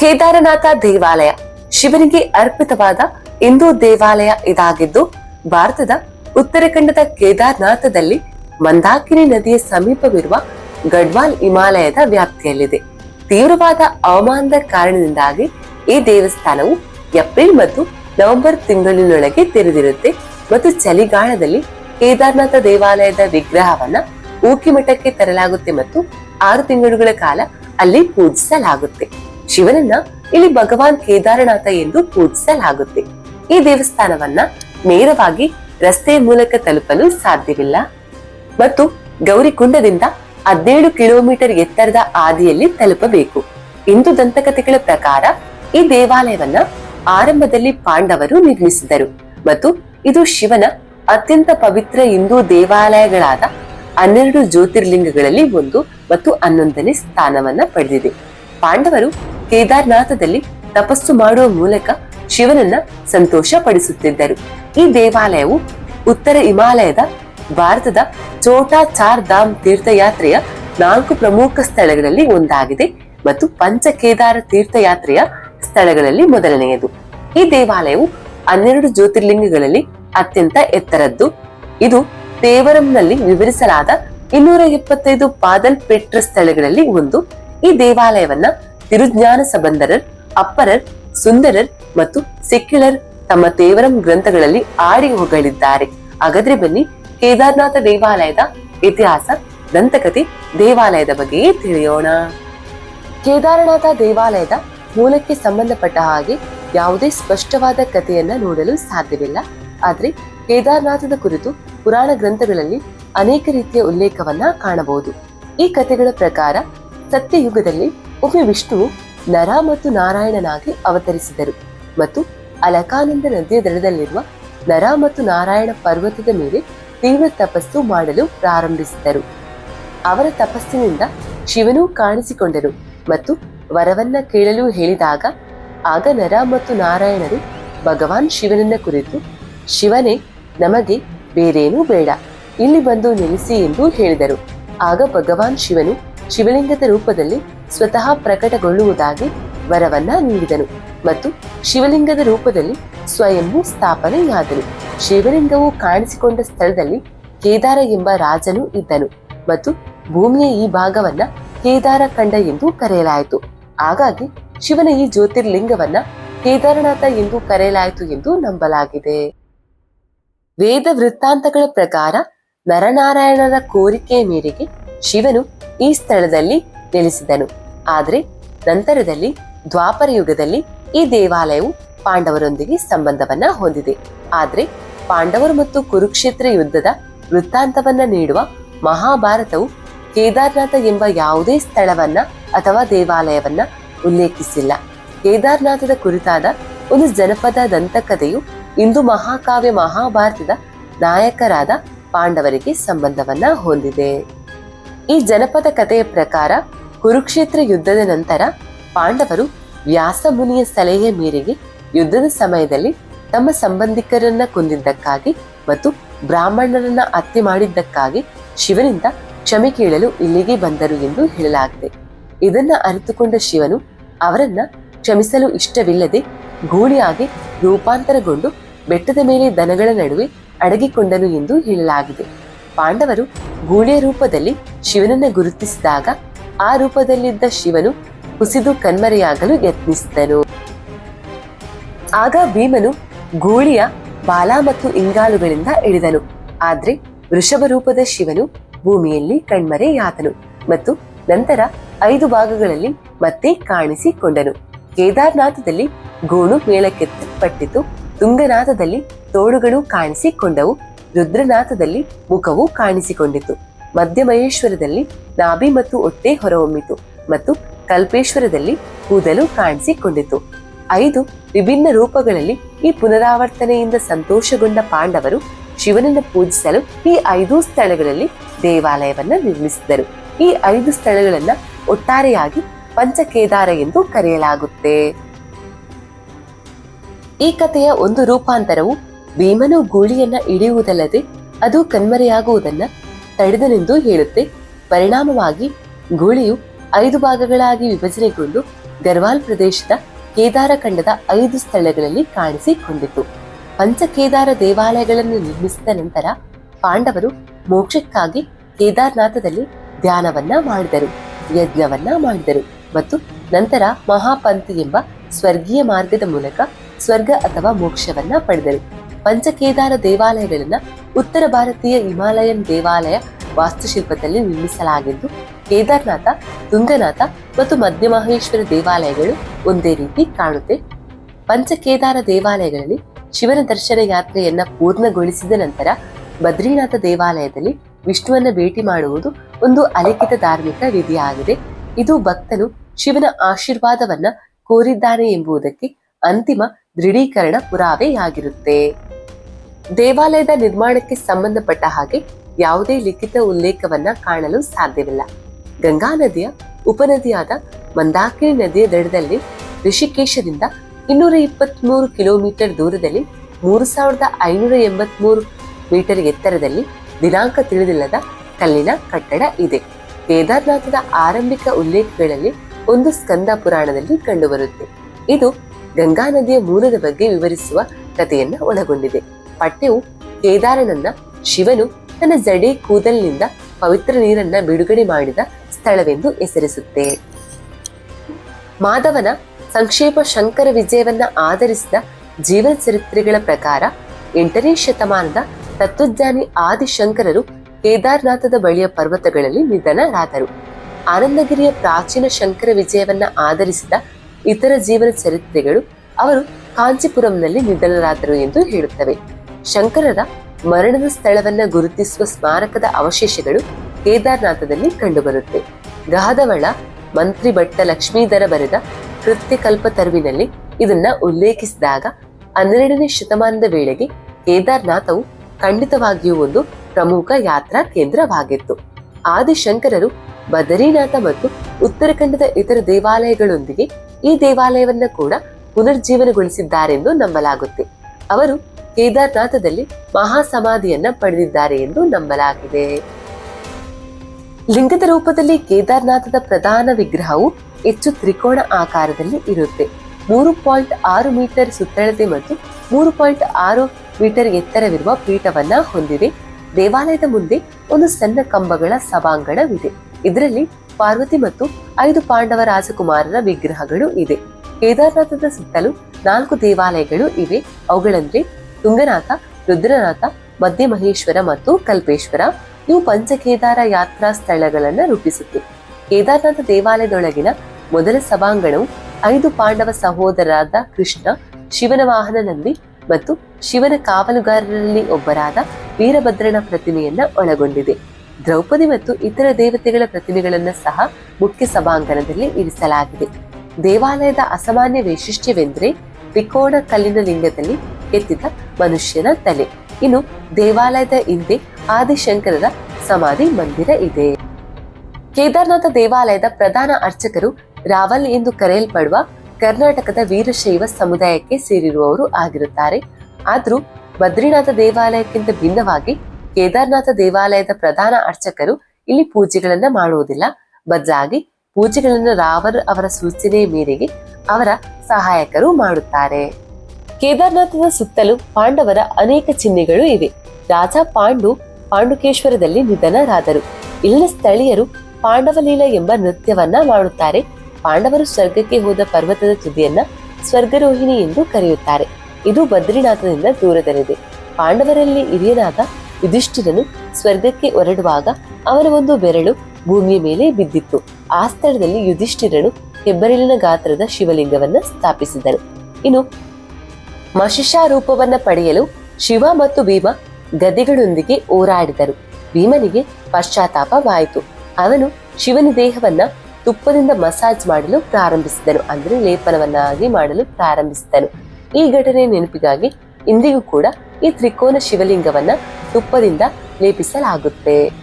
ಕೇದಾರನಾಥ ದೇವಾಲಯ. ಶಿವನಿಗೆ ಅರ್ಪಿತವಾದ ಹಿಂದೂ ದೇವಾಲಯ ಇದಾಗಿದ್ದು, ಭಾರತದ ಉತ್ತರಾಖಂಡದ ಕೇದಾರನಾಥದಲ್ಲಿ ಮಂದಾಕಿನಿ ನದಿಯ ಸಮೀಪವಿರುವ ಗಡ್ವಾಲ್ ಹಿಮಾಲಯದ ವ್ಯಾಪ್ತಿಯಲ್ಲಿದೆ. ತೀವ್ರವಾದ ಹವಾಮಾನದ ಕಾರಣದಿಂದಾಗಿ ಈ ದೇವಸ್ಥಾನವು ಏಪ್ರಿಲ್ ಮತ್ತು ನವೆಂಬರ್ ತಿಂಗಳಿನೊಳಗೆ ತೆರೆದಿರುತ್ತೆ ಮತ್ತು ಚಳಿಗಾಲದಲ್ಲಿ ಕೇದಾರನಾಥ ದೇವಾಲಯದ ವಿಗ್ರಹವನ್ನ ಊಕಿಮಠಕ್ಕೆ ತರಲಾಗುತ್ತೆ ಮತ್ತು ಆರು ತಿಂಗಳುಗಳ ಕಾಲ ಅಲ್ಲಿ ಪೂಜಿಸಲಾಗುತ್ತೆ. ಶಿವನನ್ನ ಇಲ್ಲಿ ಭಗವಾನ್ ಕೇದಾರನಾಥ ಎಂದು ಪೂಜಿಸಲಾಗುತ್ತೆ. ಈ ದೇವಸ್ಥಾನವನ್ನ ನೇರವಾಗಿ ರಸ್ತೆಯ ಮೂಲಕ ತಲುಪಲು ಸಾಧ್ಯವಿಲ್ಲ. ಮತ್ತು ಗೌರಿಕುಂಡದಿಂದ ಹದಿನೇಳು ಕಿಲೋಮೀಟರ್ ಎತ್ತರದ ಆದಿಯಲ್ಲಿ ತಲುಪಬೇಕು. ಹಿಂದೂ ದಂತಕಥೆಗಳ ಪ್ರಕಾರ ಈ ದೇವಾಲಯವನ್ನ ಆರಂಭದಲ್ಲಿ ಪಾಂಡವರು ನಿರ್ಮಿಸಿದರು. ಮತ್ತು ಇದು ಶಿವನ ಅತ್ಯಂತ ಪವಿತ್ರ ಹಿಂದೂ ದೇವಾಲಯಗಳಾದ ಹನ್ನೆರಡು ಜ್ಯೋತಿರ್ಲಿಂಗಗಳಲ್ಲಿ ಒಂದು ಮತ್ತು ಹನ್ನೊಂದನೇ ಸ್ಥಾನವನ್ನ ಪಡೆದಿದೆ. ಪಾಂಡವರು ಕೇದಾರ್ನಾಥದಲ್ಲಿ ತಪಸ್ಸು ಮಾಡುವ ಮೂಲಕ ಶಿವನನ್ನ ಸಂತೋಷ ಪಡಿಸುತ್ತಿದ್ದರು ಈ ದೇವಾಲಯವು ಉತ್ತರ ಹಿಮಾಲಯದ ಭಾರತದ ಚೋಟಾ ಚಾರ್ ಧಾಮ್ ತೀರ್ಥಯಾತ್ರೆಯ ನಾಲ್ಕು ಪ್ರಮುಖ ಸ್ಥಳಗಳಲ್ಲಿ ಒಂದಾಗಿದೆ ಮತ್ತು ಪಂಚ ಕೇದಾರ ತೀರ್ಥಯಾತ್ರೆಯ ಸ್ಥಳಗಳಲ್ಲಿ ಮೊದಲನೆಯದು. ಈ ದೇವಾಲಯವು ಹನ್ನೆರಡು ಜ್ಯೋತಿರ್ಲಿಂಗಗಳಲ್ಲಿ ಅತ್ಯಂತ ಎತ್ತರದ್ದು. ಇದು ದೇವರಂನಲ್ಲಿ ವಿವರಿಸಲಾದ ಇನ್ನೂರ ಎಪ್ಪತ್ತೈದು ಪಾದಲ್ ಪೆಟ್ರ ಸ್ಥಳಗಳಲ್ಲಿ ಒಂದು. ಈ ದೇವಾಲಯವನ್ನ ತಿರುಜ್ಞಾನ ಸಬಂದರರ್, ಅಪ್ಪರರ್, ಸುಂದರರ್ ಮತ್ತು ಸಿಕ್ಕಿಳರ್ ತಮ್ಮ ತೇವರಂ ಗ್ರಂಥಗಳಲ್ಲಿ ಆಡಿ ಹೊಗಳಿದ್ದಾರೆ ಹಾಗಾದ್ರೆ ಬನ್ನಿ, ಕೇದಾರ್ನಾಥ ದೇವಾಲಯದ ಇತಿಹಾಸ, ದಂತಕಥೆ ದೇವಾಲಯದ ಬಗ್ಗೆ ತಿಳಿಯೋಣ. ಕೇದಾರನಾಥ ದೇವಾಲಯದ ಮೂಲಕ್ಕೆ ಸಂಬಂಧಪಟ್ಟ ಹಾಗೆ ಯಾವುದೇ ಸ್ಪಷ್ಟವಾದ ಕಥೆಯನ್ನ ನೋಡಲು ಸಾಧ್ಯವಿಲ್ಲ. ಆದ್ರೆ ಕೇದಾರನಾಥದ ಕುರಿತು ಪುರಾಣ ಗ್ರಂಥಗಳಲ್ಲಿ ಅನೇಕ ರೀತಿಯ ಉಲ್ಲೇಖವನ್ನ ಕಾಣಬಹುದು. ಈ ಕಥೆಗಳ ಪ್ರಕಾರ ಸತ್ಯಯುಗದಲ್ಲಿ ಒಮ್ಮೆ ವಿಷ್ಣು ನರ ಮತ್ತು ನಾರಾಯಣನಾಗಿ ಅವತರಿಸಿದರು ಮತ್ತು ಅಲಕಾನಂದ ನದಿಯ ದಡದಲ್ಲಿರುವ ನರ ಮತ್ತು ನಾರಾಯಣ ಪರ್ವತದ ಮೇಲೆ ತೀವ್ರ ತಪಸ್ಸು ಮಾಡಲು ಪ್ರಾರಂಭಿಸಿದರು. ಅವರ ತಪಸ್ಸಿನಿಂದ ಶಿವನು ಕಾಣಿಸಿಕೊಂಡರು ಮತ್ತು ವರವನ್ನ ಕೇಳಲು ಹೇಳಿದಾಗ, ಆಗ ನರ ಮತ್ತು ನಾರಾಯಣರು ಭಗವಾನ್ ಶಿವನನ್ನ ಕುರಿತು, ಶಿವನೇ, ನಮಗೆ ಬೇರೇನೂ ಬೇಡ, ಇಲ್ಲಿ ಬಂದು ನೆಲೆಸಿ ಎಂದು ಹೇಳಿದರು. ಆಗ ಭಗವಾನ್ ಶಿವನು ಶಿವಲಿಂಗದ ರೂಪದಲ್ಲಿ ಸ್ವತಃ ಪ್ರಕಟಗೊಳ್ಳುವುದಾಗಿ ವರವನ್ನ ನೀಡಿದನು ಮತ್ತು ಶಿವಲಿಂಗದ ರೂಪದಲ್ಲಿ ಸ್ವಯಂಭೂ ಸ್ಥಾಪನೆಯಾದನು. ಶಿವಲಿಂಗವು ಕಾಣಿಸಿಕೊಂಡ ಸ್ಥಳದಲ್ಲಿ ಕೇದಾರ ಎಂಬ ರಾಜನು ಇದ್ದನು ಮತ್ತು ಭೂಮಿಯ ಈ ಭಾಗವನ್ನ ಕೇದಾರ ಖಂಡ ಎಂದು ಕರೆಯಲಾಯಿತು. ಹಾಗಾಗಿ ಶಿವನ ಈ ಜ್ಯೋತಿರ್ಲಿಂಗವನ್ನ ಕೇದಾರನಾಥ ಎಂದು ಕರೆಯಲಾಯಿತು ಎಂದು ನಂಬಲಾಗಿದೆ. ವೇದ ವೃತ್ತಾಂತಗಳ ಪ್ರಕಾರ ನರನಾರಾಯಣರ ಕೋರಿಕೆಯ ಮೇರೆಗೆ ಶಿವನು ಈ ಸ್ಥಳದಲ್ಲಿ ನೆಲೆಸಿದನು. ಆದರೆ ನಂತರದಲ್ಲಿ ದ್ವಾಪರ ಯುಗದಲ್ಲಿ ಈ ದೇವಾಲಯವು ಪಾಂಡವರೊಂದಿಗೆ ಸಂಬಂಧವನ್ನ ಹೊಂದಿದೆ. ಆದರೆ ಪಾಂಡವರು ಮತ್ತು ಕುರುಕ್ಷೇತ್ರ ಯುದ್ಧದ ವೃತ್ತಾಂತವನ್ನ ನೀಡುವ ಮಹಾಭಾರತವು ಕೇದಾರ್ನಾಥ ಎಂಬ ಯಾವುದೇ ಸ್ಥಳವನ್ನ ಅಥವಾ ದೇವಾಲಯವನ್ನ ಉಲ್ಲೇಖಿಸಿಲ್ಲ. ಕೇದಾರ್ನಾಥದ ಕುರಿತಾದ ಒಂದು ಜನಪದ ದಂತಕಥೆಯು ಇಂದು ಮಹಾಕಾವ್ಯ ಮಹಾಭಾರತದ ನಾಯಕರಾದ ಪಾಂಡವರಿಗೆ ಸಂಬಂಧವನ್ನ ಹೊಂದಿದೆ. ಈ ಜನಪದ ಕಥೆಯ ಪ್ರಕಾರ ಕುರುಕ್ಷೇತ್ರ ಯುದ್ಧದ ನಂತರ ಪಾಂಡವರು ವ್ಯಾಸ ಮುನಿಯ ಸಲಹೆಯ ಮೇರೆಗೆ ಯುದ್ಧದ ಸಮಯದಲ್ಲಿ ತಮ್ಮ ಸಂಬಂಧಿಕರನ್ನ ಕೊಂದಿದ್ದಕ್ಕಾಗಿ ಮತ್ತು ಬ್ರಾಹ್ಮಣರನ್ನ ಹತ್ಯೆ ಮಾಡಿದ್ದಕ್ಕಾಗಿ ಶಿವನಿಂದ ಕ್ಷಮೆ ಕೇಳಲು ಇಲ್ಲಿಗೆ ಬಂದರು ಎಂದು ಹೇಳಲಾಗಿದೆ. ಇದನ್ನ ಅರಿತುಕೊಂಡ ಶಿವನು ಅವರನ್ನ ಕ್ಷಮಿಸಲು ಇಷ್ಟವಿಲ್ಲದೆ ಗೂಳಿಯಾಗಿ ರೂಪಾಂತರಗೊಂಡು ಬೆಟ್ಟದ ಮೇಲೆ ದನಗಳ ನಡುವೆ ಅಡಗಿಕೊಂಡನು ಎಂದು ಹೇಳಲಾಗಿದೆ. ಪಾಂಡವರು ಗೂಳಿಯ ರೂಪದಲ್ಲಿ ಶಿವನನ್ನ ಗುರುತಿಸಿದಾಗ ಆ ರೂಪದಲ್ಲಿದ್ದ ಶಿವನು ಕುಸಿದು ಕಣ್ಮರೆಯಾಗಲು ಯತ್ನಿಸಿದನು. ಆಗ ಭೀಮನು ಗೂಳಿಯ ಬಾಲ ಮತ್ತು ಇಂಗಾಲುಗಳಿಂದ ಇಳಿದನು. ಆದ್ರೆ ವೃಷಭ ರೂಪದ ಶಿವನು ಭೂಮಿಯಲ್ಲಿ ಕಣ್ಮರೆಯಾದನು ಮತ್ತು ನಂತರ ಐದು ಭಾಗಗಳಲ್ಲಿ ಮತ್ತೆ ಕಾಣಿಸಿಕೊಂಡನು. ಕೇದಾರ್ನಾಥದಲ್ಲಿ ಗೋಣು ಮೇಳಕ್ಕೆತ್ತಲ್ಪಟ್ಟಿತು ತುಂಗನಾಥದಲ್ಲಿ ತೋಳುಗಳು ಕಾಣಿಸಿಕೊಂಡವು, ರುದ್ರನಾಥದಲ್ಲಿ ಮುಖವು ಕಾಣಿಸಿಕೊಂಡಿತು. ಮಧ್ಯಮಹೇಶ್ವರದಲ್ಲಿ ನಾಭಿ ಮತ್ತು ಒಟ್ಟೆ ಹೊರಹೊಮ್ಮಿತು ಮತ್ತು ಕಲ್ಪೇಶ್ವರದಲ್ಲಿ ಕೂದಲು ಕಾಣಿಸಿಕೊಂಡಿತು. ಐದು, ವಿಭಿನ್ನ ರೂಪಗಳಲ್ಲಿ ಈ ಪುನರಾವರ್ತನೆಯಿಂದ ಸಂತೋಷಗೊಂಡ ಪಾಂಡವರು ಶಿವನನ್ನು ಪೂಜಿಸಲು ಈ ಐದು ಸ್ಥಳಗಳಲ್ಲಿ ದೇವಾಲಯವನ್ನು ನಿರ್ಮಿಸಿದರು. ಈ ಐದು ಸ್ಥಳಗಳನ್ನ ಒಟ್ಟಾರೆಯಾಗಿ ಪಂಚಕೇದಾರ ಎಂದು ಕರೆಯಲಾಗುತ್ತೆ. ಈ ಕಥೆಯ ಒಂದು ರೂಪಾಂತರವು ಭೀಮನು ಗೂಳಿಯನ್ನ ಇಳಿಯುವುದಲ್ಲದೆ ಅದು ಕಣ್ಮರೆಯಾಗುವುದನ್ನ ತಡೆದನೆಂದು ಹೇಳುತ್ತೆ. ಪರಿಣಾಮವಾಗಿ ಗೂಳಿಯು ಐದು ಭಾಗಗಳಾಗಿ ವಿಭಜನೆಗೊಂಡು ಗರ್ವಾಲ್ ಪ್ರದೇಶದ ಕೇದಾರ ಖಂಡದ ಐದು ಸ್ಥಳಗಳಲ್ಲಿ ಕಾಣಿಸಿಕೊಂಡಿತು. ಪಂಚಕೇದಾರ ದೇವಾಲಯಗಳನ್ನು ನಿರ್ಮಿಸಿದ ನಂತರ ಪಾಂಡವರು ಮೋಕ್ಷಕ್ಕಾಗಿ ಕೇದಾರ್ನಾಥದಲ್ಲಿ ಧ್ಯಾನವನ್ನ ಮಾಡಿದರು, ಯಜ್ಞವನ್ನ ಮಾಡಿದರು ಮತ್ತು ನಂತರ ಮಹಾಪಂಥಿ ಎಂಬ ಸ್ವರ್ಗೀಯ ಮಾರ್ಗದ ಮೂಲಕ ಸ್ವರ್ಗ ಅಥವಾ ಮೋಕ್ಷವನ್ನ ಪಡೆದರು. ಪಂಚಕೇದಾರ ದೇವಾಲಯಗಳನ್ನ ಉತ್ತರ ಭಾರತೀಯ ಹಿಮಾಲಯನ್ ದೇವಾಲಯ ವಾಸ್ತುಶಿಲ್ಪದಲ್ಲಿ ನಿರ್ಮಿಸಲಾಗಿದ್ದು, ಕೇದಾರ್ನಾಥ, ತುಂಗನಾಥ ಮತ್ತು ಮಧ್ಯಮಹೇಶ್ವರ ದೇವಾಲಯಗಳು ಒಂದೇ ರೀತಿ ಕಾಣುತ್ತೆ. ಪಂಚಕೇದಾರ ದೇವಾಲಯಗಳಲ್ಲಿ ಶಿವನ ದರ್ಶನ ಯಾತ್ರೆಯನ್ನ ಪೂರ್ಣಗೊಳಿಸಿದ ನಂತರ ಬದ್ರಿನಾಥ ದೇವಾಲಯದಲ್ಲಿ ವಿಷ್ಣುವನ್ನ ಭೇಟಿ ಮಾಡುವುದು ಒಂದು ಅಲಿಖಿತ ಧಾರ್ಮಿಕ ವಿಧಿಯಾಗಿದೆ. ಇದು ಭಕ್ತನು ಶಿವನ ಆಶೀರ್ವಾದವನ್ನ ಕೋರಿದ್ದಾನೆ ಎಂಬುದಕ್ಕೆ ಅಂತಿಮ ದೃಢೀಕರಣ ಪುರಾವೆಯಾಗಿರುತ್ತೆ. ದೇವಾಲಯದ ನಿರ್ಮಾಣಕ್ಕೆ ಸಂಬಂಧಪಟ್ಟ ಹಾಗೆ ಯಾವುದೇ ಲಿಖಿತ ಉಲ್ಲೇಖವನ್ನ ಕಾಣಲು ಸಾಧ್ಯವಿಲ್ಲ. ಗಂಗಾ ನದಿಯ ಉಪನದಿಯಾದ ಮಂದಾಕಿನಿ ನದಿಯ ದಡದಲ್ಲಿ ಋಷಿಕೇಶದಿಂದ ಇನ್ನೂರ ಇಪ್ಪತ್ಮೂರು ಕಿಲೋಮೀಟರ್ ದೂರದಲ್ಲಿ ಮೂರು ಸಾವಿರದ ಐನೂರ ಎಂಬತ್ಮೂರು ಮೀಟರ್ ಎತ್ತರದಲ್ಲಿ ದಿನಾಂಕ ತಿಳಿದಿಲ್ಲದ ಕಲ್ಲಿನ ಕಟ್ಟಡ ಇದೆ. ಕೇದಾರ್ನಾಥದ ಆರಂಭಿಕ ಉಲ್ಲೇಖಗಳಲ್ಲಿ ಒಂದು ಸ್ಕಂದ ಪುರಾಣದಲ್ಲಿ ಕಂಡುಬರುತ್ತೆ. ಇದು ಗಂಗಾ ನದಿಯ ಮೂಲದ ಬಗ್ಗೆ ವಿವರಿಸುವ ಕಥೆಯನ್ನ ಒಳಗೊಂಡಿದೆ. ಪಠ್ಯವು ಕೇದಾರನನ್ನ, ಶಿವನು ತನ್ನ ಜಡೆ ಕೂದಲಿನಿಂದ ಪವಿತ್ರ ನೀರನ್ನ ಬಿಡುಗಡೆ ಮಾಡಿದ ಸ್ಥಳವೆಂದು ಹೆಸರಿಸುತ್ತೆ. ಮಾಧವನ ಸಂಕ್ಷೇಪ ಶಂಕರ ವಿಜಯವನ್ನ ಆಧರಿಸಿದ ಜೀವನ ಚರಿತ್ರೆಗಳ ಪ್ರಕಾರ ಎಂಟನೇ ಶತಮಾನದ ತತ್ವಜ್ಞಾನಿ ಆದಿಶಂಕರರು ಕೇದಾರನಾಥದ ಬಳಿಯ ಪರ್ವತಗಳಲ್ಲಿ ನಿಧನರಾದರು. ಆನಂದಗಿರಿಯ ಪ್ರಾಚೀನ ಶಂಕರ ವಿಜಯವನ್ನ ಆಧರಿಸಿದ ಇತರ ಜೀವನ ಚರಿತ್ರೆಗಳು ಅವರು ಕಾಂಚಿಪುರಂನಲ್ಲಿ ನಿಧನರಾದರು ಎಂದು ಹೇಳುತ್ತವೆ. ಶಂಕರರ ಮರಣದ ಸ್ಥಳವನ್ನ ಗುರುತಿಸುವ ಸ್ಮಾರಕದ ಅವಶೇಷಗಳು ಕೇದಾರ್ನಾಥದಲ್ಲಿ ಕಂಡುಬರುತ್ತೆ. ಗಾದವಳ ಮಂತ್ರಿ ಭಟ್ಟ ಲಕ್ಷ್ಮೀಧರ ಬರೆದ ಕೃತ್ಯಕಲ್ಪ ತರುವಿನಲ್ಲಿ ಇದನ್ನ ಉಲ್ಲೇಖಿಸಿದಾಗ ಹನ್ನೆರಡನೇ ಶತಮಾನದ ವೇಳೆಗೆ ಕೇದಾರ್ನಾಥವು ಖಂಡಿತವಾಗಿಯೂ ಒಂದು ಪ್ರಮುಖ ಯಾತ್ರಾ ಕೇಂದ್ರವಾಗಿತ್ತು. ಆದಿಶಂಕರರು ಬದರಿನಾಥ ಮತ್ತು ಉತ್ತರಾಖಂಡದ ಇತರ ದೇವಾಲಯಗಳೊಂದಿಗೆ ಈ ದೇವಾಲಯವನ್ನ ಕೂಡ ಪುನರ್ಜೀವನಗೊಳಿಸಿದ್ದಾರೆಂದು ನಂಬಲಾಗುತ್ತೆ. ಅವರು ಕೇದಾರ್ನಾಥದಲ್ಲಿ ಮಹಾಸಮಾಧಿಯನ್ನ ಪಡೆದಿದ್ದಾರೆ ಎಂದು ನಂಬಲಾಗಿದೆ. ಲಿಂಗದ ರೂಪದಲ್ಲಿ ಕೇದಾರ್ನಾಥದ ಪ್ರಧಾನ ವಿಗ್ರಹವು ಹೆಚ್ಚು ತ್ರಿಕೋಣ ಆಕಾರದಲ್ಲಿ ಇರುತ್ತೆ. ಮೂರು ಪಾಯಿಂಟ್ ಆರು ಮೀಟರ್ ಸುತ್ತಳತೆ ಮತ್ತು ಮೂರು ಪಾಯಿಂಟ್ ಆರು ಮೀಟರ್ ಎತ್ತರವಿರುವ ಪೀಠವನ್ನ ಹೊಂದಿದೆ. ದೇವಾಲಯದ ಮುಂದೆ ಒಂದು ಸಣ್ಣ ಕಂಬಗಳ ಸಭಾಂಗಣವಿದೆ. ಇದರಲ್ಲಿ ಪಾರ್ವತಿ ಮತ್ತು ಐದು ಪಾಂಡವ ರಾಜಕುಮಾರರ ವಿಗ್ರಹಗಳು ಇದೆ. ಕೇದಾರ್ನಾಥದ ಸುತ್ತಲೂ ನಾಲ್ಕು ದೇವಾಲಯಗಳು ಇವೆ. ಅವುಗಳಂದ್ರೆ ತುಂಗನಾಥ, ರುದ್ರನಾಥ, ಮಧ್ಯಮಹೇಶ್ವರ ಮತ್ತು ಕಲ್ಪೇಶ್ವರ. ಇವು ಪಂಚಕೇದಾರ ಯಾತ್ರಾ ಸ್ಥಳಗಳನ್ನು ರೂಪಿಸಿತು ಕೇದಾರನಾಥ ದೇವಾಲಯದೊಳಗಿನ ಮೊದಲ ಸಭಾಂಗಣವು ಐದು ಪಾಂಡವ ಸಹೋದರರಾದ ಕೃಷ್ಣ, ಶಿವನ ವಾಹನ ಮತ್ತು ಶಿವನ ಕಾವಲುಗಾರರಲ್ಲಿ ಒಬ್ಬರಾದ ವೀರಭದ್ರನ ಪ್ರತಿಮೆಯನ್ನ ಒಳಗೊಂಡಿದೆ. ದ್ರೌಪದಿ ಮತ್ತು ಇತರ ದೇವತೆಗಳ ಪ್ರತಿಮೆಗಳನ್ನು ಸಹ ಮುಖ್ಯ ಸಭಾಂಗಣದಲ್ಲಿ ಇರಿಸಲಾಗಿದೆ. ದೇವಾಲಯದ ಅಸಾಮಾನ್ಯ ವೈಶಿಷ್ಟ್ಯವೆಂದರೆ ತ್ರಿಕೋಣ ಕಲ್ಲಿನ ಲಿಂಗದಲ್ಲಿ ಎತ್ತಿದ ಮನುಷ್ಯನ ತಲೆ. ಇನ್ನು ದೇವಾಲಯದ ಹಿಂದೆ ಆದಿಶಂಕರರ ಸಮಾಧಿ ಮಂದಿರ ಇದೆ. ಕೇದಾರನಾಥ ದೇವಾಲಯದ ಪ್ರಧಾನ ಅರ್ಚಕರು ರಾವಲ್ ಎಂದು ಕರೆಯಲ್ಪಡುವ ಕರ್ನಾಟಕದ ವೀರಶೈವ ಸಮುದಾಯಕ್ಕೆ ಸೇರಿರುವವರು ಆಗಿರುತ್ತಾರೆ. ಆದರೂ ಬದ್ರಿನಾಥ ದೇವಾಲಯಕ್ಕಿಂತ ಭಿನ್ನವಾಗಿ ಕೇದಾರನಾಥ ದೇವಾಲಯದ ಪ್ರಧಾನ ಅರ್ಚಕರು ಇಲ್ಲಿ ಪೂಜೆಗಳನ್ನ ಮಾಡುವುದಿಲ್ಲ. ಬದಲಾಗಿ ಪೂಜೆಗಳನ್ನು ರಾವರ್ ಅವರ ಸೂಚನೆಯ ಮೇರೆಗೆ ಅವರ ಸಹಾಯಕರು ಮಾಡುತ್ತಾರೆ. ಕೇದಾರನಾಥದ ಸುತ್ತಲೂ ಪಾಂಡವರ ಅನೇಕ ಚಿಹ್ನೆಗಳು ಇವೆ. ರಾಜ ಪಾಂಡು ಪಾಂಡುಕೇಶ್ವರದಲ್ಲಿ ನಿಧನರಾದರು. ಇಲ್ಲಿನ ಸ್ಥಳೀಯರು ಪಾಂಡವಲೀಲ ಎಂಬ ನೃತ್ಯವನ್ನ ಮಾಡುತ್ತಾರೆ. ಪಾಂಡವರು ಸ್ವರ್ಗಕ್ಕೆ ಹೋದ ಪರ್ವತದ ತುದಿಯನ್ನ ಸ್ವರ್ಗರೋಹಿಣಿ ಎಂದು ಕರೆಯುತ್ತಾರೆ. ಇದು ಬದ್ರಿನಾಥದಿಂದ ದೂರದಲ್ಲಿದೆ. ಪಾಂಡವರಲ್ಲಿ ಹಿರಿಯನಾದ ಯುಧಿಷ್ಠಿರನು ಸ್ವರ್ಗಕ್ಕೆ ಹೊರಡುವಾಗ ಅವರ ಒಂದು ಬೆರಳು ಭೂಮಿಯ ಮೇಲೆ ಬಿದ್ದಿತ್ತು. ಆ ಸ್ಥಳದಲ್ಲಿ ಯುಧಿಷ್ಠಿರನು ಹೆಬ್ಬರಿಲಿನ ಗಾತ್ರದ ಶಿವಲಿಂಗವನ್ನ ಸ್ಥಾಪಿಸಿದರು. ಇನ್ನು ಮಶಿಷಾ ರೂಪವನ್ನ ಪಡೆಯಲು ಶಿವ ಮತ್ತು ಭೀಮ ಗದಿಗಳೊಂದಿಗೆ ಹೋರಾಡಿದರು. ಭೀಮನಿಗೆ ಪಶ್ಚಾತ್ತಾಪವಾಯಿತು. ಅವನು ಶಿವನ ದೇಹವನ್ನ ತುಪ್ಪದಿಂದ ಮಸಾಜ್ ಮಾಡಲು ಪ್ರಾರಂಭಿಸಿದನು ಅಂದ್ರೆ ಲೇಪನವನ್ನಾಗಿ ಮಾಡಲು ಪ್ರಾರಂಭಿಸಿದನು. ಈ ಘಟನೆ ನೆನಪಿಗಾಗಿ ಇಂದಿಗೂ ಕೂಡ ಈ ತ್ರಿಕೋನ ಶಿವಲಿಂಗವನ್ನ ತುಪ್ಪದಿಂದ ಲೇಪಿಸಲಾಗುತ್ತೆ.